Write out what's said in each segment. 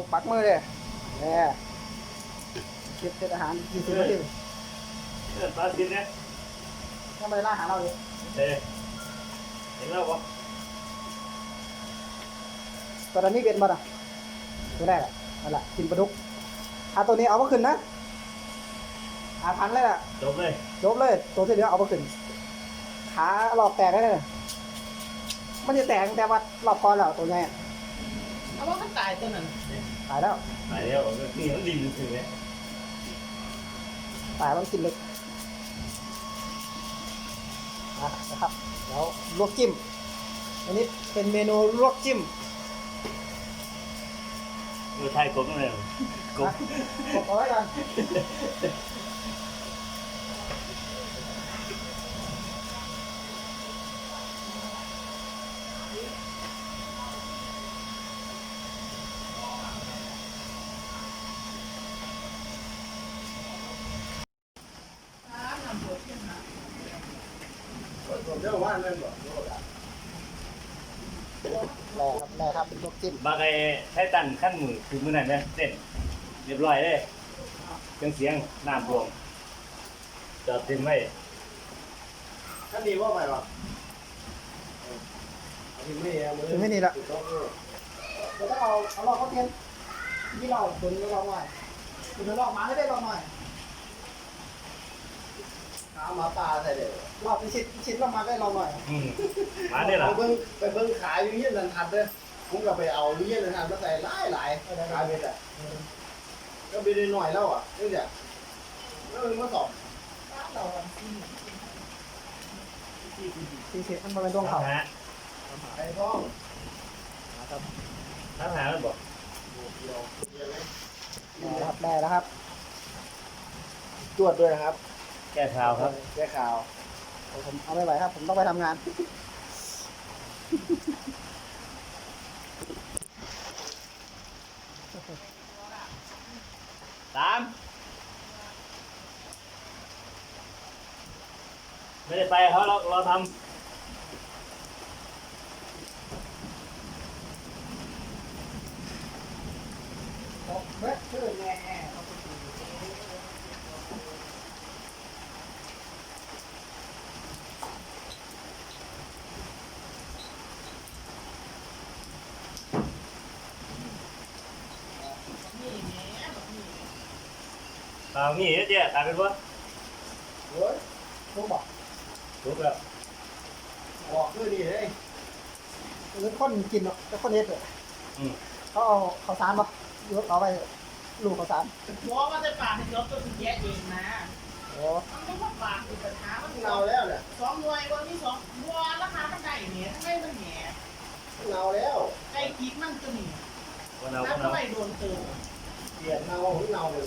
ลูกปักมือเลยแหน่เก็บเศษอาหารยี่สิบนาทีเออปลาสินเนี่ยทำไมล่าหาเราอยู่เอ้เห็นแล้วปะตอนนี้เป็นมาอะตัวแรกอะนั่นแหละกินปลาดุกอาตัวนี้เอามาขึ้นนะอาพันเลยล่ะจบเลยจบเลย ตัวที่เหลือเอามาขึ้นขาหลอกแตกได้เลยมันจะแตกตั้งแต่วัดรอบก่อนแล้วตัวใหญ่อะเอาว่ามันตายตัวนั้น ตายแล้วตายแล้วนี่มันดินถึงเนี่ยตายมันกินเลึกนะครับแล้วลวกจิ้ม อันนี้เป็นเมนูลวกจิ้มมือไทยกบเลยกบกบเอาไว้ก่อนแม่ครับแม่ครับลวกจิ้ม บางไอ้ไทย ตันขั้นมือคือมือไหนไหมเส้นเรียบร้อยเลยเครื่องเสียงน้ำบวงจอดเต็มไว้ท่านดีว่าไปหรอถึงไม่เอามือถึงไม่นี่ละถูกต้องเออเดี๋ยวต้องเอาเอาลอกเขาเทียนที่เราตัวนี้ลอกหน่อยคุณจะลอกมาให้ได้ลอกหน่อยเอาหมาป่าใส่เด็กลอกเป็นชิ้นชิ้นลอกมาได้ลอกหน่อยอืมมาเนี่ยเหรอไปเบิ้งไปเบิ้งขายอยู่เยี่ยนันทัดเด้อ ผมก็ไปเอาอยู่เยี่ยนันทัดมาใส่หลายหลายขายเบ็ดอะก็ไปได้หน่อยแล้วอะนี่เนี่ยแล้วมันมาสอบสีเสียมันเป็นดวงเขาทำหาไอ้ท้องทำหามันบอกเดียวเดียวเลยได้แล้วครับได้แล้วครับจวดด้วยนะครับ แก้ข่าวครับ แก้ข่าว ผมเอาไม่ไหวครับ ผมต้องไปทำงาน สามไม่ได้ไปเขาเราเราทำเฮ้ยชื่อไงำตามนี่เจ๊ตามเป็นว่าโอ้ยผมบอกถูกแล้วบอกด้วยนี่เลยหรือคนกินเนาะแต่คนเฮ็ดเลยเขาเอาข้าวสารปะยกเอาไปลูกข้าวสารหัวมันจะปากให้ยกตัวสิแยกเองนะโอ้มันไม่ว่าปากคือปัญหามันเนาแล้วเนี่ยสองหน่วยวันนี้สองวัวราคามันได้เนี่ยทำไมมันแหนเนาแล้วไก่กิ๊กมันก็นี่วันเอาแล้วทำไมโดนเตือนเปลี่ยนเนาของเนาเลย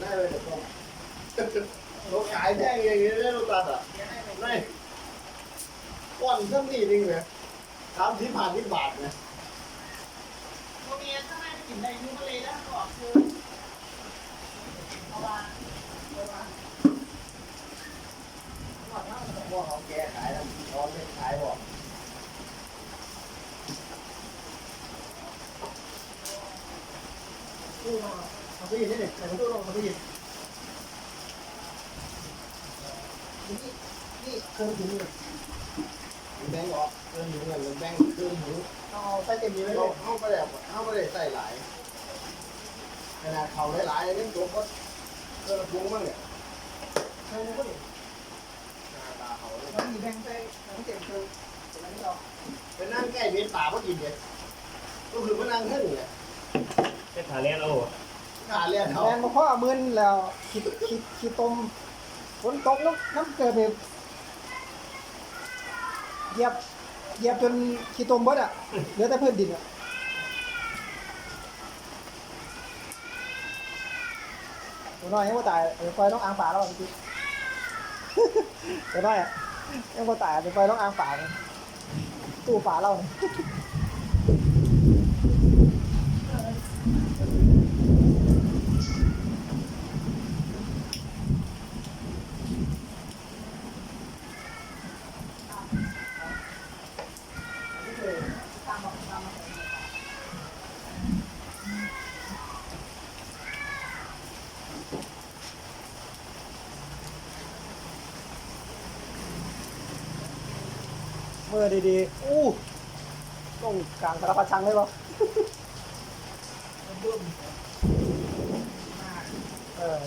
ได้เลยเดี๋ยวต้องเราขายแพงอย่างนี้ได้เราตัดอะเดี๋ยวได้ไหมไม่ก่อนสักนิดนึงเนี่ยสามสิบผ่านที่บาทเนี่ยโมเมียถ้าไม่กินได้ยูมาเลยแล้วก็ออกคือเอาว่าเอาว่าพวกเขาแก้ขายแล้วร้อนไม่ขายบอก ตู้ลงเขา ไปยินนี่เด็กแต่ตู้ลงเขาไปยินนี่นี่เครื่องถึงเลยแบงก์ออกเครื่องหนูเงินแบงก์เครื่องหนูเอาใส่เต็มนี้เลยเราเข้าไปแล้วเข้าไปได้ใส่หลายขนาดเขาหลายนี่ตัวก็เออพุงมั้งเนี่ยใส่เลยก็ดิหน้าตาเขาแล้วมีแบงค์ใส่แบงเต็มเครื่องเสร็จแล้วนี่เราไปนั่งใกล้เม็ดป่าเมื่อกินเลยก็คือมานั่งขึ้นเนี่ยเจ๊ขาเลี้ยงเอา ขาเลียนเขาแมนมาพ่อมืนแล้วคิดคิดคิดต้มฝนตกน้ำน้ำเกิดแบบเหยียบเหยียบจนขี้ต้มเบิดอะเหลือแต่พื้นดินอะตัวน้อยยังไม่ตายเดี๋ยวไฟต้องอ่างฝาแล้วอะเมื่ตัวน้อยยังไม่ตายเดี๋ยวไฟต้องอ่างฝาตู้ฝาเราเนี่ย มื่อดีๆ อู้ตรงกลางสารพัดชังเลยปะเออ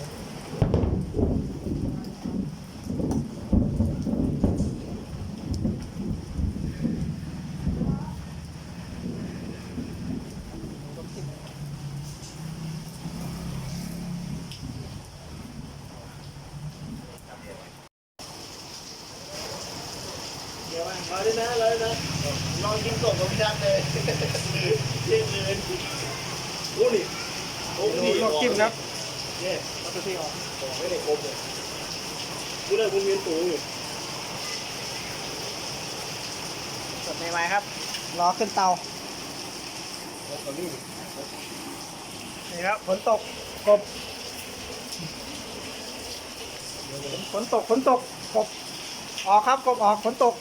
เดี๋ยว มาเลยนะเลยนะลองกินก่อนกับพี่ดักเลยเล่นเลยโอ้นี่โอ้ ดู นี่ ลวกจิ้มครับ เนี่ย เอาตัวที่ออก บอกไม่ได้ครบเลยกูได้คุณเวียนตูอยู่ สดใหม่ๆครับ รอขึ้นเตานี่นี่ครับฝนตกกบฝนตกฝนตกกบออกครับกบออกฝนตก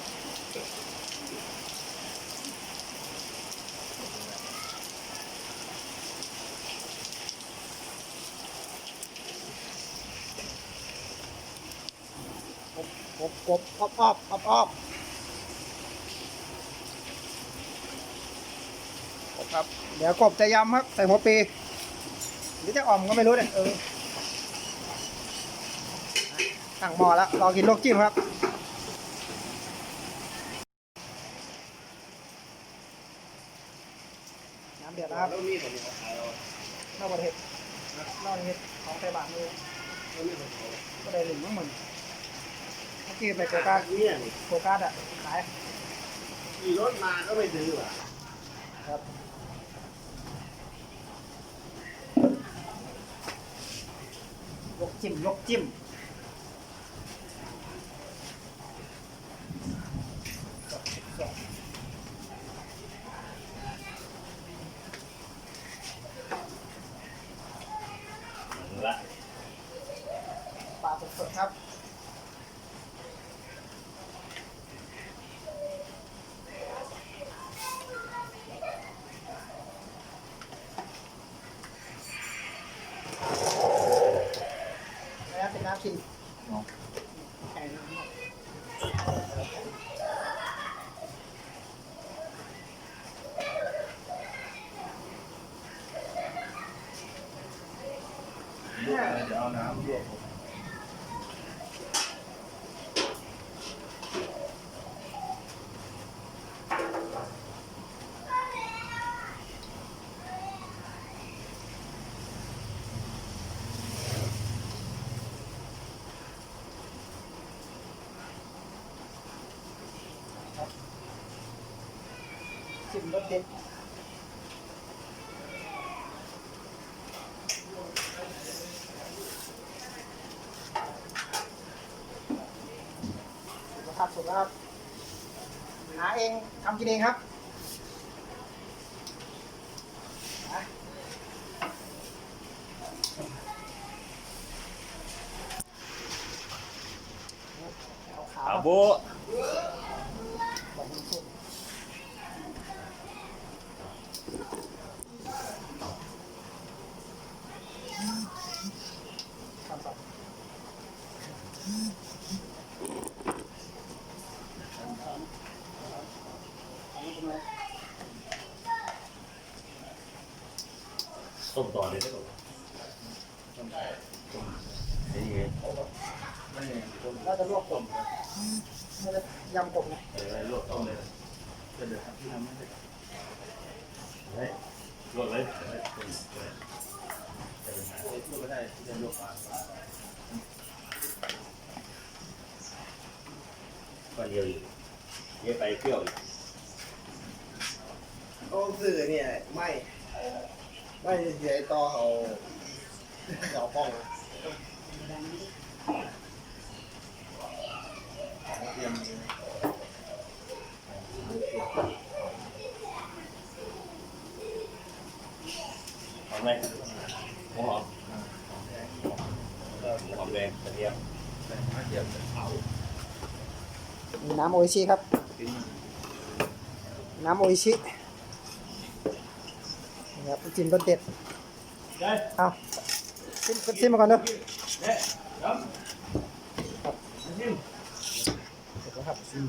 กบกบกบออบออบออบครับ เดี๋ยวกบจะยำครับใส่หัวปีหรือจะอ่อมก็ไม่รู้เนี่ยเออตั้งหม้อแล้วรอกินลวกจิ้มครับน้ำเดือดแล้วครับแล้วมีดตัวนี้ขายเรานอกประเทศนอกประเทศของไทยบาทมือแล้วมีดตัวนี้ก็ได้หนึ่งมั้งเหมือน เมื่อกี้ไปโกกาเนี่ยนี่โกกาอะขายขี่รถมาก็ไม่ซื้อว่ะครับลวกจิ้มลวกจิ้ม ละ ปลาสดๆครับ แล้วเป็นน้ำกินแข็งน้ำ เดี๋ยวเอาน้ำลวก จิ้มรสเด็ดครับสุดครับหาเองทำกินเองครับนะเอาขาว อา ครับ โบ บอกคุณสุดครับครับ ต้มต่อเลยได้ป่ะต้มไอ้นี่ไงไม่เนี่ยต้มน่าจะลวกกบน่าจะยำกบนะเออลวกต้มเลยเดี๋ยวทำที่ทำไม่ได้เฮ้ยลวกเลยเฮ้ยต้มเลยลวกไม่ได้ที่จะลวกปลาก็เดียวอยู่เยอะไปเปรี้ยวอีก เขาสื่อเนี่ยไม่ไม่เสียต่อเขาเขาป้องเตรียมหอมไหมหัวหอมหอมแดงกระเทียมเตรียมเผาน้ำโออิชิครับ น้ำโออิชิ จิ้มรสเด็ดได้เอาซิมซิมมาก่อนเด้อเด้ครับครับจิ้มเสร็จแล้วครับซิม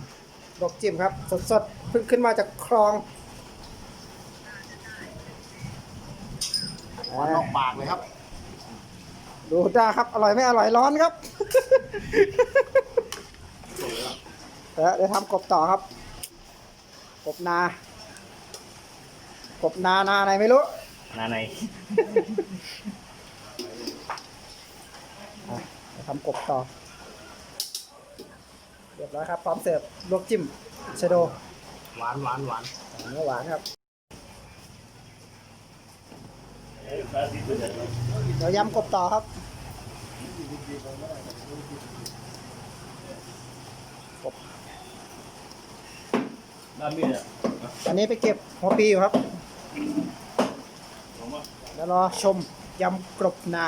ลวกจิ้มครับ สดๆเพิ่งขึ้นมาจากคลองควันออกปากเลยครับ ดูจ้าครับ อร่อยไม่อร่อยร้อนครับแล้วเดี๋ยวทำกบต่อครับ กบนา กบนานาไหนไม่รู้ นาในอะเดี๋ยวทำกบต่อ เรียบร้อยครับ พร้อมเสิร์ฟลวกจิ้มชะโด หวานหวานหวานเนื้อหวานครับเดี๋ยวยำกบต่อครับด้านมีดอะอันนี้ไปเก็บหัวปีอยู่ครับ ผมว่าแล้วรอชมยำกรบนา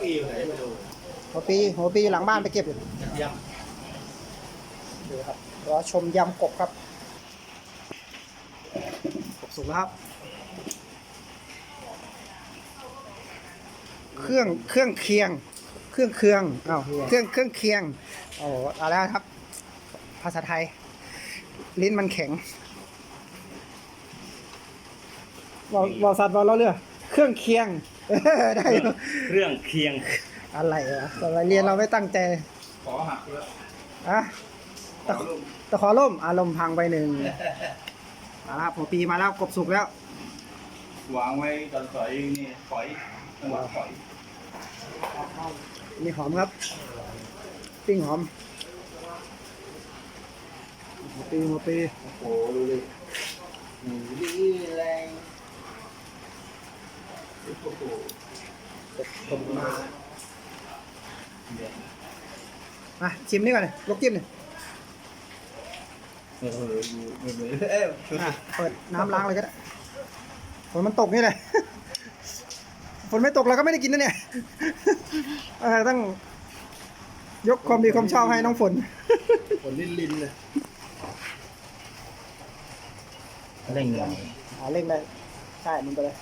ปีอยู่ไหนไม่รู้หัวปีหัวปีหลังบ้านไปเก็บอยู่ยดูครับรอชมยำกบครับ สุกแล้วครับ เครื่องเครื่องเคียง เครื่องเคืองอ้าวเครื่องเครื่องเคียงโอ้เอาแล้วครับ ภาษาไทย ลิ้นมันแข็งบอกบอกสัตว์บอกเราเรือเครื่องเคียงเออได้อยู่เครื่องเคียงอะไรวะตอนเราเรียนเราไม่ตั้งใจำขอหักเลยอะตะตะขอล่มอารมณ์พังไปหนึ่ง มาแล้วครับหัวปีมาแล้วกบสุกแล้ววางไว้ตอนสอยนี่ฝอยจังหวะฝอยนี่หอมครับ ปิ้งหอมหัวปีหัวปีโอ้โหดูดิหมูดีแรงโอ้โหกบมามาชิมนี่ก่อนเลยลวกจิ้มนี่ เออดูเออเอออะเปิดน้ำล้างเลยก็ได้ฝนมันตกนี่แหละ ฝนไม่ตกเราก็ไม่ได้กินนะเนี่ยเออต้องยกความดีความชอบให้น้องฝนผลลิ้นลิ้นเลยเร่งเลยอ่าเร่งเลยใช่มึงไปเลย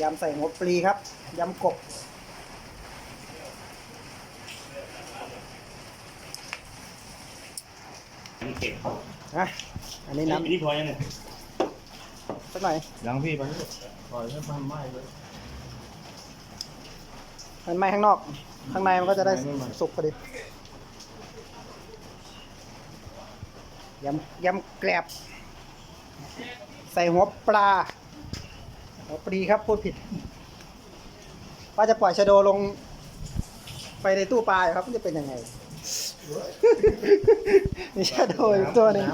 ยำใส่หัวปลีครับยำกบ เก็บนะอันนี้น้อันนี้พอยังเนี่ยสักหน่อยยังพี่ไปปล่อยให้มันไหม้เลยมันไหม้ข้างนอก ข้างในมันก็จะได้สุกพอดียำยำแกลบใส่หัวปลาหัวปลีครับพูดผิด ว่าจะปล่อยชะโดลงไปในตู้ปลาครับมันจะเป็นยังไง มีชะโดอีกตัวหนึ่ง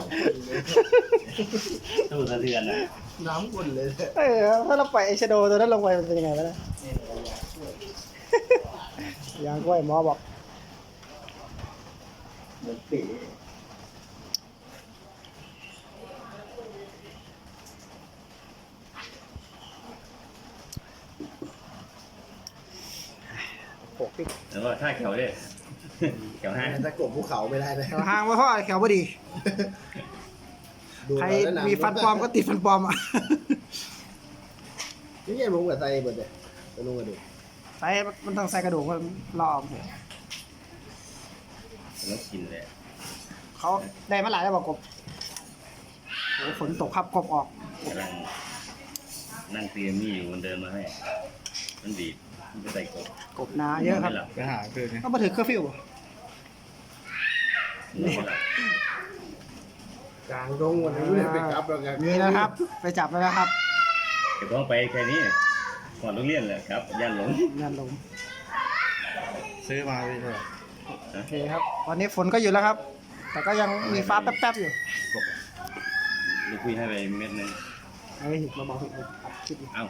ตู้สะเทือนอะน้ำขุ่นเลยเออถ้าเราปล่อยไอชะโดตัวนั้นลงไปมันเป็นยังไงวะเนะยางกล้วยหมอบอกเหมือนปีโปกปิก แล้วก็ท่าแขวด้วย แขวห้าถ้ากบภูเขาไม่ได้เลยแถวห่างไว้เพราะอะไรแถวพอดี ดูใครแล้วะมีฟันปลอมก็ติดฟันปลอมอะนี่ยังลงกับไตเบิดเลยไปลงกับดูใส่มันต้องใส่กระดูกมันรอออกเถอะแล้วกินเลยเขาได้มาหลายแล้วบอกกบโอ้ฝนตกครับกบออก กำลังนั่งเตรียมนี่อยู่มันเดินมาให้ มันดีด มันไปใส่กบกบนาเยอะครับนนไม่หลับไปหาคืนก็มาถึงเคอร์ฟิวนอนไม่หลับกลางตรงวันนี้ไปกลับแล้วกันนี่นะครับ ไปจับแล้วนะครับเก็บต้องไปแค่นี้ก่อนต้องเรียนแหละครับย่านหลงนั่นลงซื้อมาพี่เถอะโอเคครับ วันนี้ฝนก็อยู่แล้วครับ แต่ก็ยังมีฟ้าแป๊บๆอยู่กบลูกคุยให้ไปเม็ดหนึงเฮ้ยมาบอกผิดเลยอัดคลิปอยู่เอ้า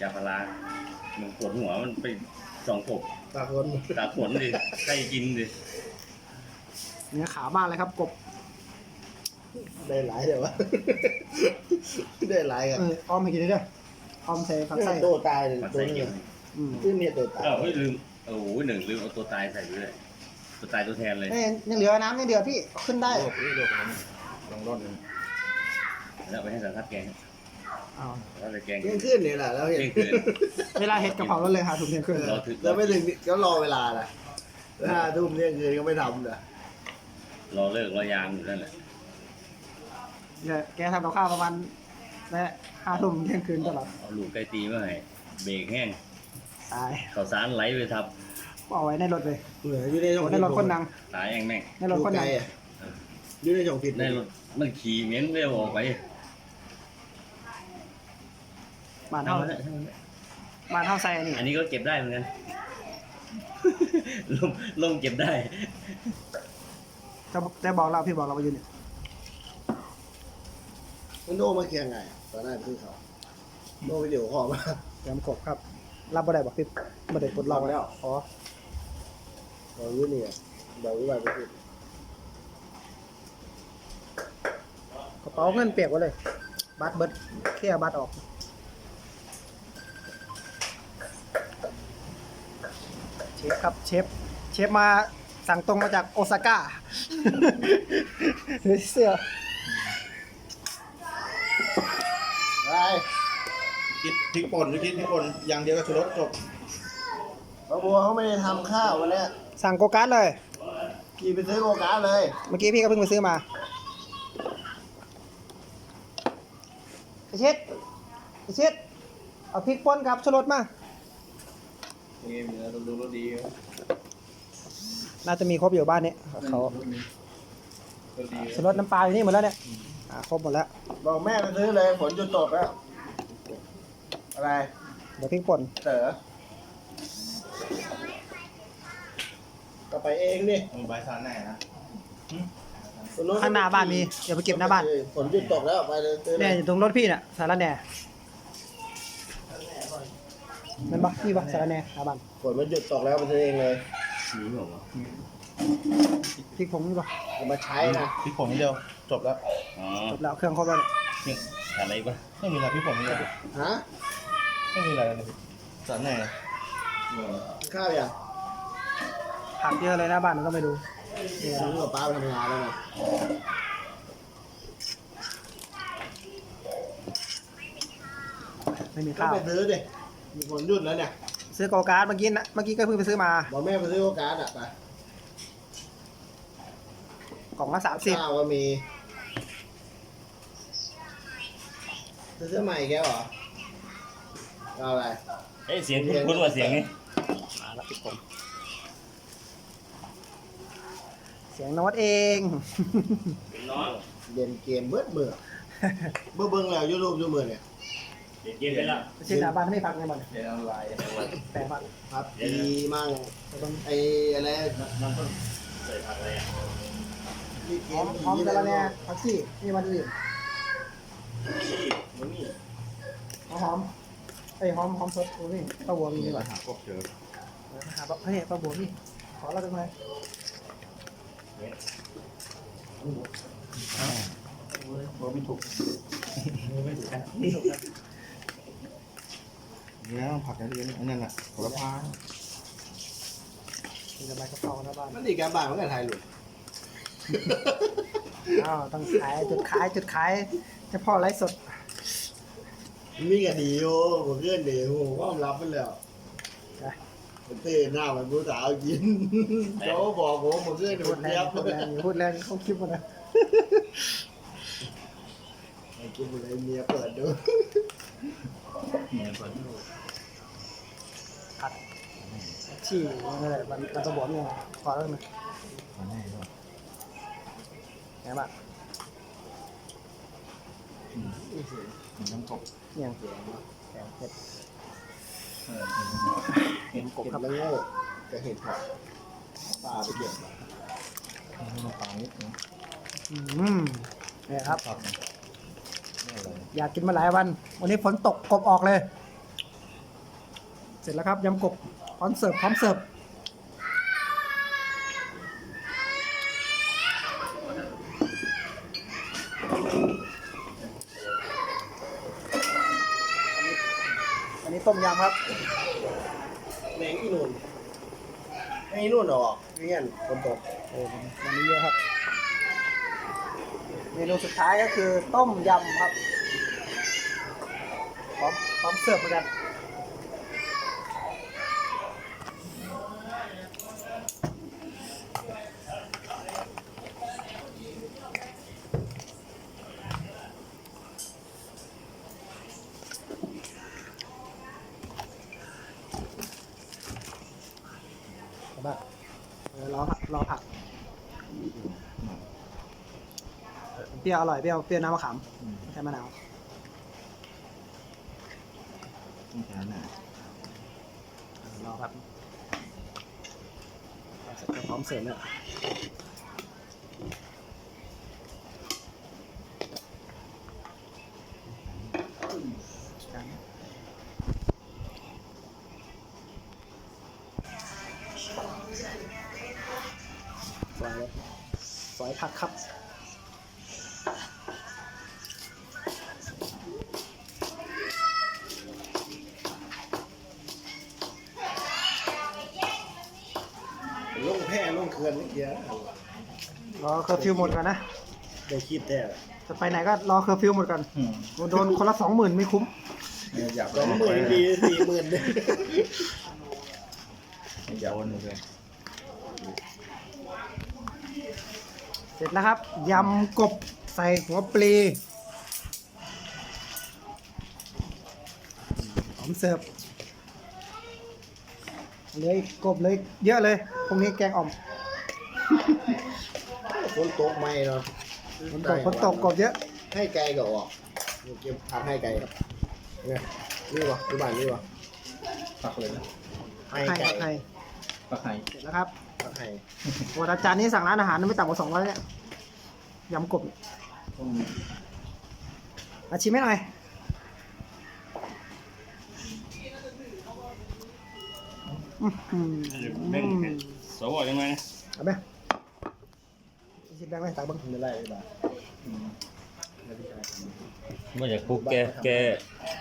ยาพารา มันปวดหัวมันไปสองกบตาคนตาขนดิใกล้กินดิเนื้อขาวมากเลยครับกบได้หลายเดี๋ยววะ ได้หลายกันเออออมให้กินได้ด้วยออมใส่ผักไส้โตตายเลยมันตัวใส่นี้กินอืมคือเมียโตตายเอ้าเฮ้ยลืมโอ้โหหนึ่งลืมเอาตัวตายใส่ไปด้วยตัวตายตัวแทนเลยนี่ยังเหลือน้ำยังเดือดพี่ขึ้นได้ โลกนี่โลกนั้นลองรอดเลยแล้วเอาไปให้สังทัดแกง เอาแล้วไปแกงเที่ยงคืนนี่แหละแล้วเห็น เที่ยงคืน เวลาเห็ดกะเพราแล้วเลยหาถุงเทียนขึ้นรอถึง แล้วไม่ถึงก็รอเวลาน่ะห้าทุ่มเที่ยงคืนก็ไม่ทำนะรอเลิกรอยามอยู่นั่นแหละเนี่ยแกทำกับข้าวประมาณนะห้าทุ่มเที่ยงคืนตลอดเอาลูกไก่ตีมาให้เบรกแห้งตายข้าวสารไหลไปทับเอาไว้ในรถเลยเหลืออยู่ในช่องโอ้ในรถคนนังตายแองแม่งในรถคนไกนัลงอะอยู่ในช่องผิดในรถมันขี่เหม็นไม่ออกไป บ้านเอาเท่าละเอาละบ้านเท่าใส่นี่อันนี้ก็เก็บได้เหมือนกันลมลมเก็บได้จะจะบอกเราพี่บอกเราไปอยู่เนี่ยมันโดนมาเคียงไงตอนนั้นคือเขาโดนวิดีโอคอลมาเตรียมกบครับ รับบ่ได้บอกพี่บ่ได้ปลดล็อกรับแล้วอ๋อบอกอยู่นี่บอกอยู่ว่าไปผิดกระเป๋าเงินเปียกไว้เลย บัตรเบิดเคลียร์บัตรออก เชฟครับเชฟเชฟมาสั่งตรงมาจากโอซาก้าเสื้อไปคิดพริกป่นหรือคิดพริกป่นอย่างเดียวกับชูรสจบป้าบัวเขาไม่ได้ทำข้าววันเนี้ยสั่งโกการ์ดเลยขี่ไปซื้อโกกาเลย เมื่อกี้พี่ก็เพิ่งไปซื้อมาไอเช็ดไอเช็ดเอาพริกป่นกับชูรสมา นี่มีแล้วดูรสดีน่าจะมีครบอยู่บ้านนี้เขารสดีชูรสน้ำปลาอยู่นี่หมดแล้วเนี่ยอ่าครบหมดแล้วบอกแม่ไปซื้อเลยฝนหยุดตกแล้วอะไรเดี๋ยวพริกป่นเต๋อก็ไปเองดิมึงใบซานแน่นะข้างหน้าบ้านมีเดี๋ยวไปเก็บหน้าบ้านฝนหยุดตกแล้วไปเลยซื้อเลเนี่ยยอยู่ตรงรถพี่น่ะสารแหน่ นั่นปะพี่ปะสารแหน่หน้าบ้านฝนมันหยุดตกแล้วไปซื้อเองเลยมีบอกว่าพริกผงนี่ปะเอามาใช้นะพริกผงนิดเดียวจบแล้วอ๋อจบแล้วเครื่องครบแล้วเนี่ยนี่อะไรปะไม่มีอะไรพริกผงนิดเดียวฮะไม่มีอะไรเลยซานแน่กินข้าวยังผักเยอะเลยหน้าบ้านมันก็ไม่ดูนี่น้องกับป้าไปทำงานแล้วนะไม่มีก็ข้าวไปซื้อดิ มีฝนหยุดแล้วเนี่ยซื้อโกการ์ดเมื่อกี้นะเมื่อกี้ก็เพิ่งไปซื้อมา บอกแม่ไปซื้อโกกาอะไปกล่องละสามสิบข้าวก็มีซื้อใหม่แกเหรอเอาอะไร เอ้ยเสียงคุ้นๆว่าเสียงนี้มาแล้วพริกผงเสียงโน้ตเองเป็นน้องเล่นเกมเบิดมือเบิ่งเบิ่งแล้วยูทูบยูมือเนี่ย เด็กเย็นไปแล้วไม่ใช่หน้าบ้านไม่พักไงบ้านเดี๋ยวออนไลน์แปลว่าครับดีมั่งไอ้อะไรมันต้องใส่ผักอะไรอะนี่เกหอมมหอมผีสาอะไรรแหน่เนี่ยผักชีนี่มันอื่นมันมีหอมไอ้ยหอมหอมสดโอ้นี่ป้าบัวมีมีนี่ปัว่ะญหาพวกเจอหาป้าเฮ้ยป้าบัวนี่ขอเราจังเลยบอกไม่ถูกไม่ถูกกันนี่ถูกกั นนี่นะผักอย่างเดียวอันนั้นอะโหระพามีระบายกระเพราหน้าบ้านมันดีการบ้านเหมือนกันไทยหลุดอ้าวต้องขายจุดขายจุดขายเฉพาะไลฟ์สดมีกันดีโอ้ผมเพื่อนดีโอ้ว่ารับมันแล้วไปมันเต้หน้ามันผู้สาวกินเขาบอกผมผมเพื่อนพูผดมแรเทียงบพูดแรงอยู่พูดแรงเขาคลิปมานะไอ้กินอะไรเมียเปิดดูผัด ชี่นั่นแหละมันมันจะบวมยังไงขอแล้วนะไงบ้างน้ำกบเนี่ยแกงเผ็ดเห็นกบเก็บแล้วโง่จะเห็นผักปลาไปเก็บมาปลานิดนึงอืมเนี่ครับอยากกินมาหลายวัน วันนี้ฝนตกกบออกเลย เสร็จแล้วครับยำกบ พร้อมเสิร์ฟพร้อมเสิร์ฟอันนี้ต้มยำครับแมงอีหนุนให้นู่นออกเงี้ยฝนตกโอ้วันวันนี้เยอะครับ เมนูสุดท้ายก็คือต้มยำครับ พร้อมพร้อมเสิร์ฟเหมือนกัน เอาบ้างเออรอผักรอผักเป รี้ยวอร่อยเปรี้ยวเปรี้ยวน้ำมะขามไม่ใช่มะนาวต้องการหน่อยรอครับเสร็จก็พร้อมเสิร์ฟแล้วสวยเลยสวยผักครับ อนเมื่อกี้รอเคอร์ฟิวหมดก่อนนะ ได้คิดแต่จะไปไหนก็รอเคอร์ฟิวหมดก่อนโดนคนละสองหมื่นไม่คุ้มอยากสองหมื่นดีสี่หมื่นเลยอยากโอนเลยเสร็จแล้วครับยำกบใส่หัวปลีหอมเสิร์ฟเหลยกบเลยเยอะเลยพรุ่งนี้แกงอ่อม ฝนตกไม่เนาะฝนตกฝนตกกบเยอะให้ไกลก็ออกเก็บผักให้ไกลครับเนี่ยนี่วะที่บ้านนี่วะปักเลยนะให้ให้ไกลให้ปักไห้เสร็จแล้วครับผักให้วันอาจารย์นี้สั่งร้านอาหารไม่ต่ำกว่าสองร้อยเนี่ยยำกบมาชิมให้หน่อยอื้อหือเบ่งสวยังไงเอาไหม ชิมแบงค์ไหมตักเบังไม่ได้ไม่ได้เมื่อจากคุกแกแก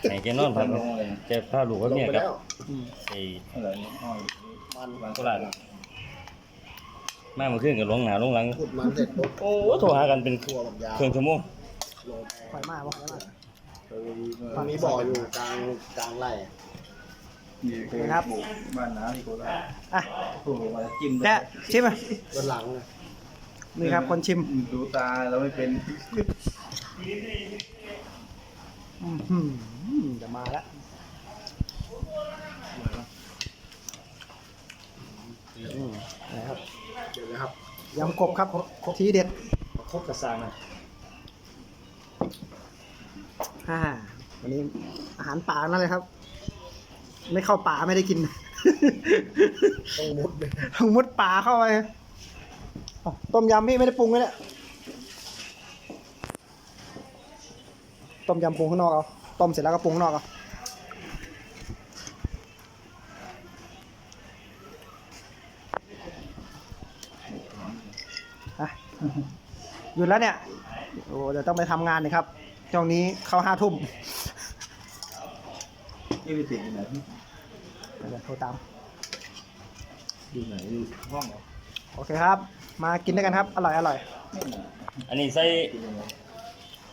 ไหนแกนอนพักแกพาลูกลเขางเมียไปกับแล้วไอ้อะไรนี่อ้อยมันโคราชมาเมื่อคืนกับลงหนาลงหลังขุดมันเสร็จปุ๊บโอ้โทรหากันเป็นทั่วแบบยาวเครื่องชั่วโมงลงไปปล่อยมากปล่อยมากมันมีบ่ออยู่กลางกลางไร่นี่คือบ้านน้าที่โคราชอะโอ้โหมาจิ้มแกะชิมอะบนหลังนะ นี่ครับคนชิมดูตาเราไม่เป็นอื้อหือจะมาแล้วอืมนะครับเดี๋ยวนะครับยำกบครับทีเด็ดครบกระซังนะฮ่าวันนี้อาหารป่านั่นเลยครับ ไม่เข้าป่าไม่ได้กิน ต้องมุดเลยต้องมุดป่าเข้าไปอ๋อ ต้มยำพี่ไม่ได้ปรุงเลยเนี่ยต้มยำปรุงข้างนอกเอาต้มเสร็จแล้วก็ปรุงข้างนอกเอาอะหยุดแล้วเนี่ยโอ้เดี๋ยวต้องไปทำงานนะครับช่วงนี้เข้าห้าทุ่มนี่ไปติดอยู่ไหนเดี๋ยวโทรตามอยู่ไหนอยู่ห้องเหรอโอเคครับ มากินด้วยกันครับ อร่อยอร่อย อันนี้ใส่